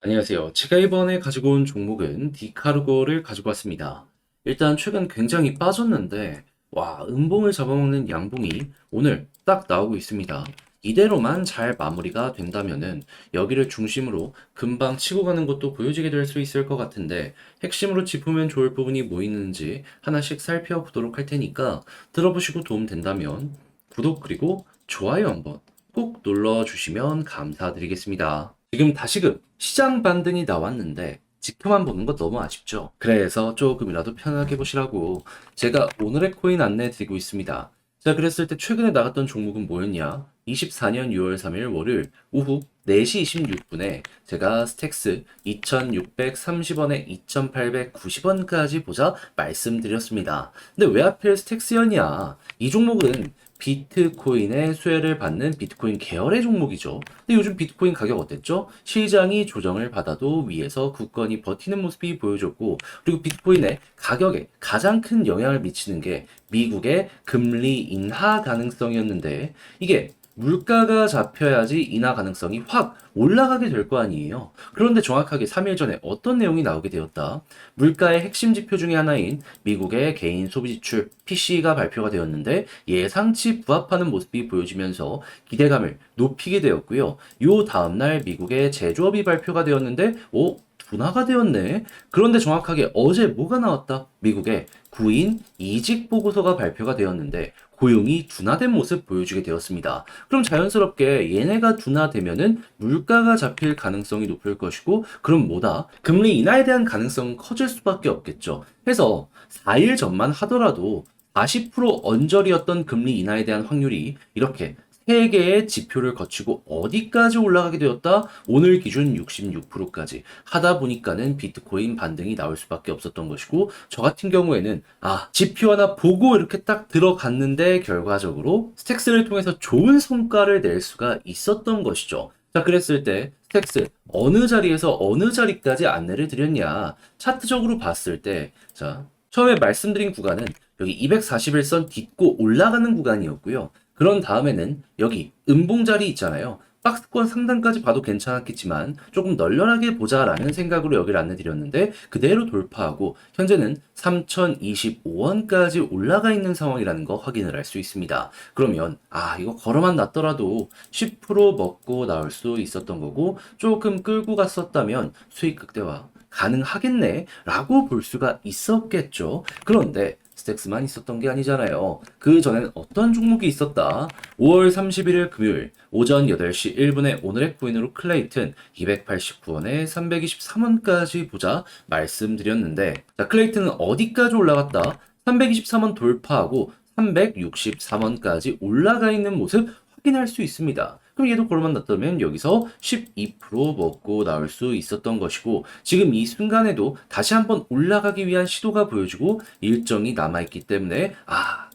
안녕하세요. 제가 이번에 가지고 온 종목은 디카르고를 가지고 왔습니다. 일단 최근 굉장히 빠졌는데, 와, 음봉을 잡아먹는 양봉이 오늘 딱 나오고 있습니다. 이대로만 잘 마무리가 된다면은 여기를 중심으로 금방 치고 가는 것도 보여지게 될 수 있을 것 같은데, 핵심으로 짚으면 좋을 부분이 뭐 있는지 하나씩 살펴보도록 할 테니까 들어보시고 도움 된다면 구독 그리고 좋아요 한번 꼭 눌러주시면 감사드리겠습니다. 지금 다시금 시장 반등이 나왔는데 지표만 보는 거 너무 아쉽죠? 그래서 조금이라도 편하게 보시라고 제가 오늘의 코인 안내 드리고 있습니다. 자, 그랬을 때 최근에 나갔던 종목은 뭐였냐? 24년 6월 3일 월요일 오후 4시 26분에 제가 스택스 2630원에 2890원까지 보자 말씀드렸습니다. 근데 왜 하필 스택스였냐? 이 종목은 비트코인의 수혜를 받는 비트코인 계열의 종목이죠. 근데 요즘 비트코인 가격 어땠죠? 시장이 조정을 받아도 위에서 굳건히 버티는 모습이 보여줬고, 그리고 비트코인의 가격에 가장 큰 영향을 미치는 게 미국의 금리 인하 가능성이었는데, 이게 물가가 잡혀야지 인하 가능성이 확 올라가게 될 거 아니에요. 그런데 정확하게 3일 전에 어떤 내용이 나오게 되었다. 물가의 핵심 지표 중에 하나인 미국의 개인 소비 지출 PC가 발표가 되었는데 예상치 부합하는 모습이 보여지면서 기대감을 높이게 되었고요. 요 다음날 미국의 제조업이 발표가 되었는데 오 둔화가 되었네. 그런데 정확하게 어제 뭐가 나왔다? 미국의 구인 이직 보고서가 발표가 되었는데 고용이 둔화된 모습 보여주게 되었습니다. 그럼 자연스럽게 얘네가 둔화되면은 물가가 잡힐 가능성이 높을 것이고 그럼 뭐다? 금리 인하에 대한 가능성은 커질 수밖에 없겠죠. 해서 4일 전만 하더라도 40% 언저리였던 금리 인하에 대한 확률이 이렇게 3개의 지표를 거치고 어디까지 올라가게 되었다? 오늘 기준 66%까지 하다 보니까는 비트코인 반등이 나올 수밖에 없었던 것이고 저 같은 경우에는 아 지표 하나 보고 이렇게 딱 들어갔는데 결과적으로 스택스를 통해서 좋은 성과를 낼 수가 있었던 것이죠. 자 그랬을 때 스택스 어느 자리에서 어느 자리까지 안내를 드렸냐 차트적으로 봤을 때 자 처음에 말씀드린 구간은 여기 241선 딛고 올라가는 구간이었고요. 그런 다음에는 여기 음봉 자리 있잖아요. 박스권 상단까지 봐도 괜찮았겠지만 조금 널널하게 보자라는 생각으로 여기를 안내 드렸는데 그대로 돌파하고 현재는 3025원까지 올라가 있는 상황이라는 거 확인을 할 수 있습니다. 그러면 아 이거 걸어만 놨더라도 10% 먹고 나올 수 있었던 거고 조금 끌고 갔었다면 수익 극대화 가능하겠네 라고 볼 수가 있었겠죠. 그런데 스택스만 있었던 게 아니잖아요. 그 전엔 어떤 종목이 있었다? 5월 31일 금요일 오전 8시 1분에 오늘의 코인으로 클레이튼 289원에 323원까지 보자 말씀드렸는데 자, 클레이튼은 어디까지 올라갔다? 323원 돌파하고 363원까지 올라가 있는 모습 확인할 수 있습니다. 그럼 얘도 걸어만 놨다면 여기서 12% 먹고 나올 수 있었던 것이고 지금 이 순간에도 다시 한번 올라가기 위한 시도가 보여지고 일정이 남아있기 때문에 아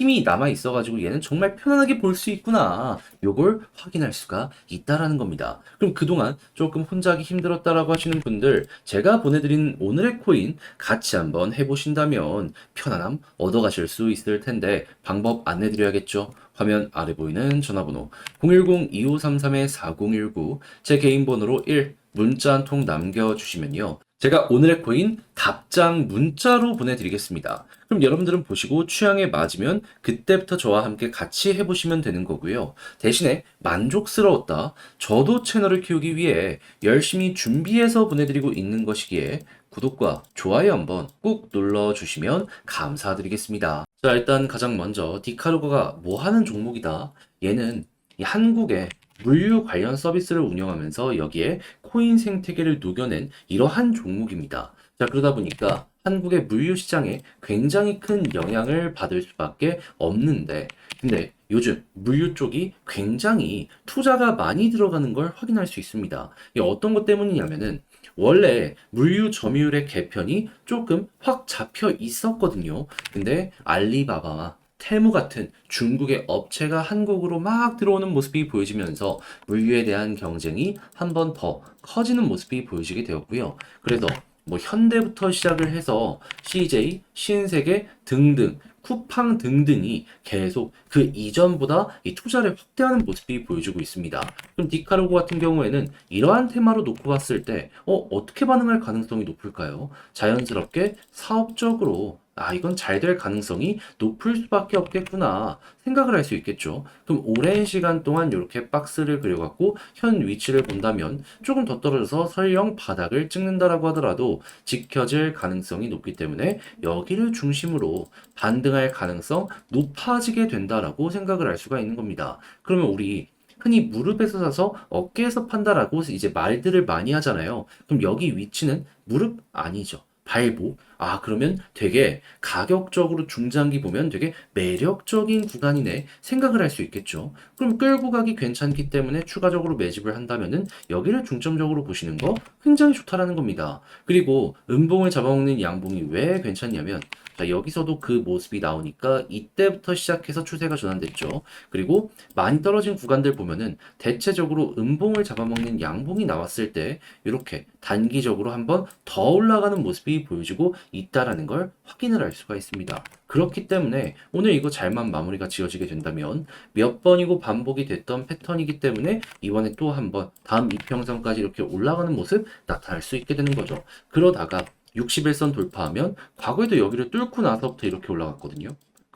힘이 남아 있어가지고 얘는 정말 편안하게 볼 수 있구나. 요걸 확인할 수가 있다라는 겁니다. 그럼 그동안 조금 혼자 하기 힘들었다라고 하시는 분들, 제가 보내드린 오늘의 코인 같이 한번 해보신다면 편안함 얻어가실 수 있을 텐데 방법 안내드려야겠죠. 화면 아래 보이는 전화번호 010-2533-4019 제 개인 번호로 1 문자 한 통 남겨주시면요. 제가 오늘의 코인 답장 문자로 보내드리겠습니다. 그럼 여러분들은 보시고 취향에 맞으면 그때부터 저와 함께 같이 해보시면 되는 거고요. 대신에 만족스러웠다. 저도 채널을 키우기 위해 열심히 준비해서 보내드리고 있는 것이기에 구독과 좋아요 한번 꾹 눌러주시면 감사드리겠습니다. 자, 일단 가장 먼저 디카르고가 뭐 하는 종목이다. 얘는 이 한국의 물류 관련 서비스를 운영하면서 여기에 코인 생태계를 녹여낸 이러한 종목입니다. 자, 그러다 보니까 한국의 물류 시장에 굉장히 큰 영향을 받을 수밖에 없는데, 근데 요즘 물류 쪽이 굉장히 투자가 많이 들어가는 걸 확인할 수 있습니다. 이게 어떤 것 때문이냐면은 원래 물류 점유율의 개편이 조금 확 잡혀 있었거든요. 근데 알리바바와 테무 같은 중국의 업체가 한국으로 막 들어오는 모습이 보여지면서 물류에 대한 경쟁이 한 번 더 커지는 모습이 보여지게 되었고요. 그래서 뭐 현대부터 시작을 해서 CJ, 신세계 등등 쿠팡 등등이 계속 그 이전보다 이 투자를 확대하는 모습이 보여주고 있습니다. 그럼 디카르고 같은 경우에는 이러한 테마로 놓고 봤을 때 어, 어떻게 반응할 가능성이 높을까요? 자연스럽게 사업적으로 아, 이건 잘 될 가능성이 높을 수밖에 없겠구나 생각을 할 수 있겠죠. 그럼 오랜 시간 동안 이렇게 박스를 그려갖고 현 위치를 본다면 조금 더 떨어져서 설령 바닥을 찍는다라고 하더라도 지켜질 가능성이 높기 때문에 여기를 중심으로 반등할 가능성 높아지게 된다라고 생각을 할 수가 있는 겁니다. 그러면 우리 흔히 무릎에서 사서 어깨에서 판다라고 이제 말들을 많이 하잖아요. 그럼 여기 위치는 무릎 아니죠. 발목. 아, 그러면 되게 가격적으로 중장기 보면 되게 매력적인 구간이네 생각을 할 수 있겠죠. 그럼 끌고 가기 괜찮기 때문에 추가적으로 매집을 한다면은 여기를 중점적으로 보시는 거 굉장히 좋다라는 겁니다. 그리고 음봉을 잡아먹는 양봉이 왜 괜찮냐면 자, 여기서도 그 모습이 나오니까 이때부터 시작해서 추세가 전환됐죠. 그리고 많이 떨어진 구간들 보면은 대체적으로 음봉을 잡아먹는 양봉이 나왔을 때 이렇게 단기적으로 한번 더 올라가는 모습이 보여지고 있다라는 걸 확인을 할 수가 있습니다. 그렇기 때문에 오늘 이거 잘만 마무리가 지어지게 된다면 몇 번이고 반복이 됐던 패턴이기 때문에 이번에 또 한 번 다음 이평선까지 이렇게 올라가는 모습 나타날 수 있게 되는 거죠. 그러다가 61선 돌파하면 과거에도 여기를 뚫고 나서부터 이렇게 올라갔거든요.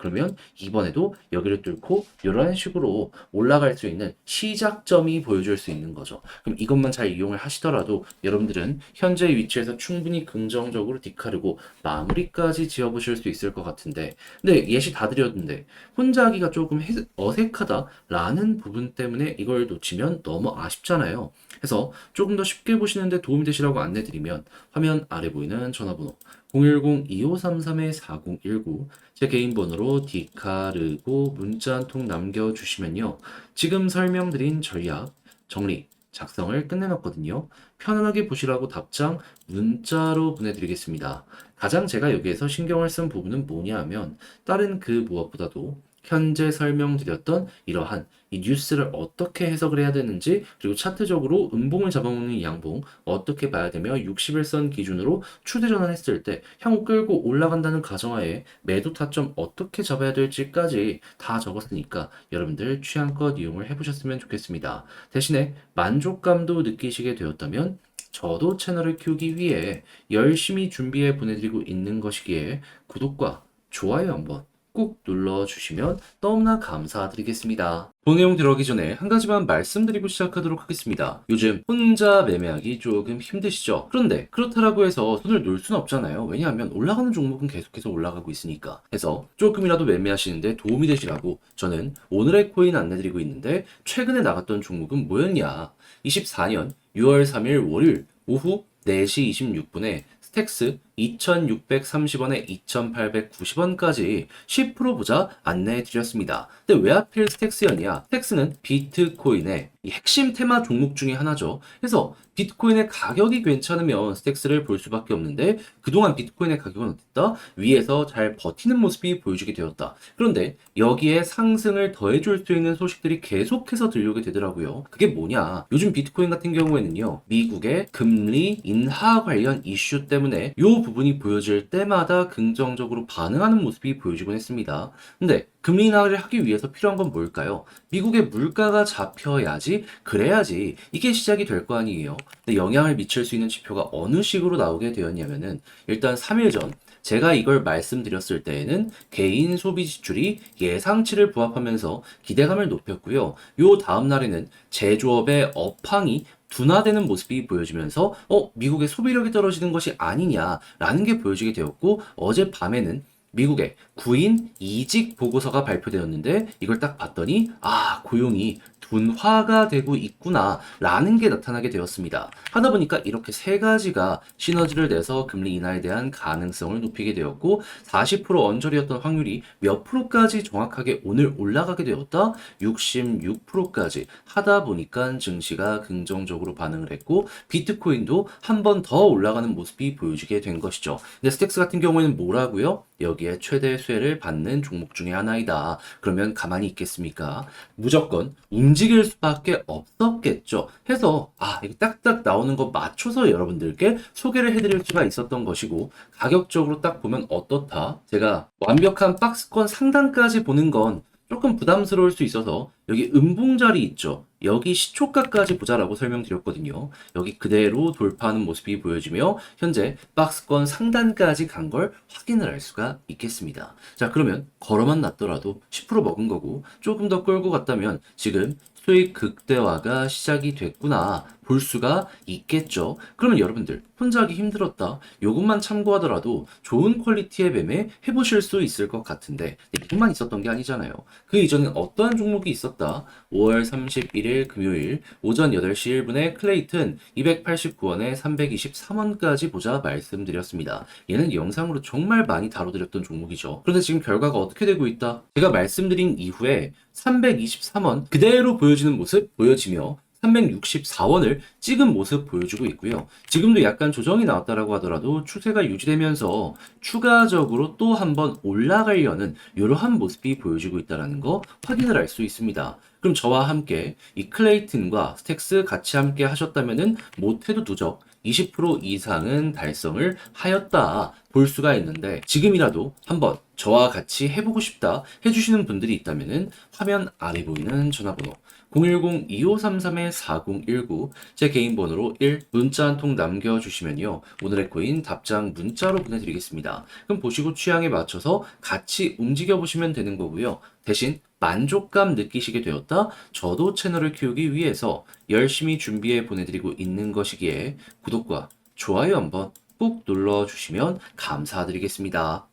그러면 이번에도 여기를 뚫고 이런 식으로 올라갈 수 있는 시작점이 보여줄 수 있는 거죠. 그럼 이것만 잘 이용을 하시더라도 여러분들은 현재 위치에서 충분히 긍정적으로 디카르고 마무리까지 지어보실 수 있을 것 같은데 근데 예시 다 드렸는데 혼자 하기가 조금 해- 어색하다라는 부분 때문에 이걸 놓치면 너무 아쉽잖아요. 그래서 조금 더 쉽게 보시는데 도움이 되시라고 안내드리면 화면 아래 보이는 전화번호 010-2533-4019 제 개인 번호로 디카르고 문자 한 통 남겨주시면요. 지금 설명드린 전략 정리 작성을 끝내놨거든요. 편안하게 보시라고 답장 문자로 보내드리겠습니다. 가장 제가 여기에서 신경을 쓴 부분은 뭐냐 하면 다른 그 무엇보다도 현재 설명드렸던 이러한 이 뉴스를 어떻게 해석을 해야 되는지 그리고 차트적으로 음봉을 잡아먹는 양봉 어떻게 봐야 되며 61선 기준으로 추세 전환했을 때 향후 끌고 올라간다는 가정하에 매도 타점 어떻게 잡아야 될지까지 다 적었으니까 여러분들 취향껏 이용을 해보셨으면 좋겠습니다. 대신에 만족감도 느끼시게 되었다면 저도 채널을 키우기 위해 열심히 준비해 보내드리고 있는 것이기에 구독과 좋아요 한번 꾹 눌러주시면 너무나 감사드리겠습니다. 본 내용 들어가기 전에 한 가지만 말씀드리고 시작하도록 하겠습니다. 요즘 혼자 매매하기 조금 힘드시죠? 그런데 그렇다라고 해서 손을 놓을 수는 없잖아요. 왜냐하면 올라가는 종목은 계속해서 올라가고 있으니까. 해서 조금이라도 매매하시는데 도움이 되시라고 저는 오늘의 코인 안내드리고 있는데 최근에 나갔던 종목은 뭐였냐? 24년 6월 3일 월요일 오후 4시 26분에 스택스 2,630원에 2,890원까지 10% 보자 안내해 드렸습니다. 근데 왜 하필 스택스였냐? 스택스는 비트코인의 이 핵심 테마 종목 중에 하나죠. 그래서 비트코인의 가격이 괜찮으면 스택스를 볼 수밖에 없는데 그동안 비트코인의 가격은 어땠다? 위에서 잘 버티는 모습이 보여주게 되었다. 그런데 여기에 상승을 더해줄 수 있는 소식들이 계속해서 들려오게 되더라고요. 그게 뭐냐? 요즘 비트코인 같은 경우에는요, 미국의 금리 인하 관련 이슈 때문에 이 부분이 보여질 때마다 긍정적으로 반응하는 모습이 보여지곤 했습니다. 근데 금리 인하를 하기 위해서 필요한 건 뭘까요? 미국의 물가가 잡혀야지, 그래야지 이게 시작이 될 거 아니에요. 근데 영향을 미칠 수 있는 지표가 어느 식으로 나오게 되었냐면은 일단 3일 전 제가 이걸 말씀드렸을 때에는 개인 소비 지출이 예상치를 부합하면서 기대감을 높였고요. 요 다음 날에는 제조업의 업황이 둔화되는 모습이 보여지면서 어 미국의 소비력이 떨어지는 것이 아니냐라는 게 보여지게 되었고 어제 밤에는 미국의 구인 이직 보고서가 발표되었는데 이걸 딱 봤더니 아 고용이 둔화가 되고 있구나라는 게 나타나게 되었습니다. 하다 보니까 이렇게 세 가지가 시너지를 내서 금리 인하에 대한 가능성을 높이게 되었고 40% 언저리였던 확률이 몇 프로까지 정확하게 오늘 올라가게 되었다? 66%까지 하다 보니까 증시가 긍정적으로 반응을 했고 비트코인도 한 번 더 올라가는 모습이 보여지게 된 것이죠. 근데 스택스 같은 경우에는 뭐라고요? 여기에 최대 수혜를 받는 종목 중에 하나이다. 그러면 가만히 있겠습니까? 무조건 움직 움직일 수밖에 없었겠죠. 해서 아 이거 딱딱 나오는 거 맞춰서 여러분들께 소개를 해드릴 수가 있었던 것이고 가격적으로 딱 보면 어떻다. 제가 완벽한 박스권 상단까지 보는 건 조금 부담스러울 수 있어서 여기 음봉자리 있죠. 여기 시초가까지 보자라고 설명드렸거든요. 여기 그대로 돌파하는 모습이 보여지며 현재 박스권 상단까지 간 걸 확인을 할 수가 있겠습니다. 자 그러면 걸어만 놨더라도 10% 먹은 거고 조금 더 끌고 갔다면 지금 수익 극대화가 시작이 됐구나 볼 수가 있겠죠. 그러면 여러분들 혼자 하기 힘들었다. 요것만 참고하더라도 좋은 퀄리티의 매매 해보실 수 있을 것 같은데 이것만 있었던 게 아니잖아요. 그 이전엔 어떠한 종목이 있었다. 5월 31일 금요일 오전 8시 1분에 클레이튼 289원에 323원까지 보자 말씀드렸습니다. 얘는 영상으로 정말 많이 다뤄드렸던 종목이죠. 그런데 지금 결과가 어떻게 되고 있다? 제가 말씀드린 이후에 323원 그대로 보여지는 모습 보여지며 364원을 찍은 모습 보여주고 있고요. 지금도 약간 조정이 나왔다라고 하더라도 추세가 유지되면서 추가적으로 또 한번 올라가려는 이러한 모습이 보여지고 있다는 거 확인을 할 수 있습니다. 그럼 저와 함께 이 클레이튼과 스택스 같이 함께 하셨다면은 못해도 누적 20% 이상은 달성을 하였다 볼 수가 있는데 지금이라도 한번 저와 같이 해보고 싶다 해주시는 분들이 있다면은 화면 아래 보이는 전화번호 010-2533-4019 제 개인 번호로 1 문자 한 통 남겨주시면요. 오늘의 코인 답장 문자로 보내드리겠습니다. 그럼 보시고 취향에 맞춰서 같이 움직여 보시면 되는 거고요. 대신 만족감 느끼시게 되었다? 저도 채널을 키우기 위해서 열심히 준비해 보내드리고 있는 것이기에 구독과 좋아요 한번 꾹 눌러주시면 감사드리겠습니다.